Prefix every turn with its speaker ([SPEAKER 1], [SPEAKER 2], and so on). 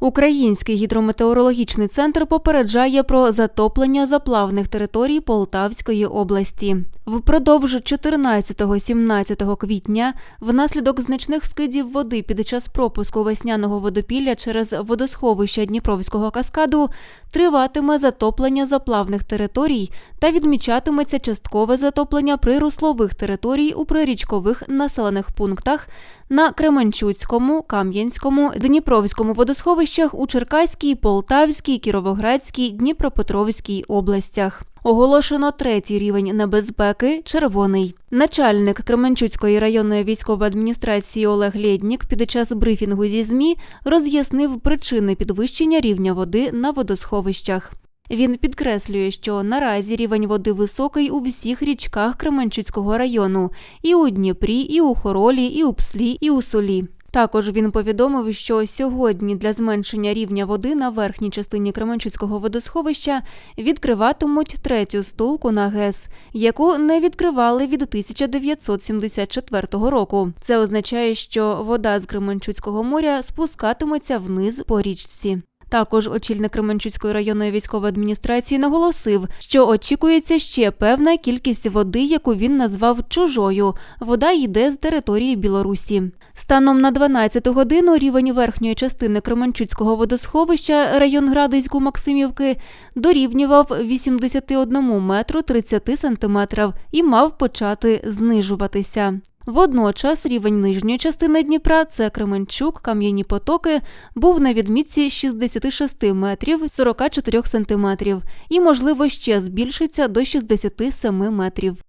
[SPEAKER 1] Український гідрометеорологічний центр попереджає про затоплення заплавних територій Полтавської області. Впродовж 14-17 квітня внаслідок значних скидів води під час пропуску весняного водопілля через водосховище Дніпровського каскаду триватиме затоплення заплавних територій та відмічатиметься часткове затоплення прируслових територій у прирічкових населених пунктах на Кременчуцькому, Кам'янському, Дніпровському водосховищах у Черкаській, Полтавській, Кіровоградській, Дніпропетровській областях. Оголошено третій рівень небезпеки червоний. Начальник Кременчуцької районної військової адміністрації Олег Лєднік під час брифінгу зі ЗМІ роз'яснив причини підвищення рівня води на водосховищах. Він підкреслює, що наразі рівень води високий у всіх річках Кременчуцького району і у Дніпрі, і у Хоролі, і у Пслі, і у Солі. Також він повідомив, що сьогодні для зменшення рівня води на верхній частині Кременчуцького водосховища відкриватимуть третю стулку на ГЕС, яку не відкривали від 1974 року. Це означає, що вода з Кременчуцького моря спускатиметься вниз по річці. Також очільник Кременчуцької районної військової адміністрації наголосив, що очікується ще певна кількість води, яку він назвав чужою. Вода йде з території Білорусі. Станом на 12 годину рівень верхньої частини Кременчуцького водосховища район Градиську Максимівки дорівнював 81 метру 30 сантиметрів і мав почати знижуватися. Водночас рівень нижньої частини Дніпра, це Кременчук, Кам'яні потоки, був на відмітці 66 метрів 44 сантиметрів і, можливо, ще збільшиться до 67 метрів.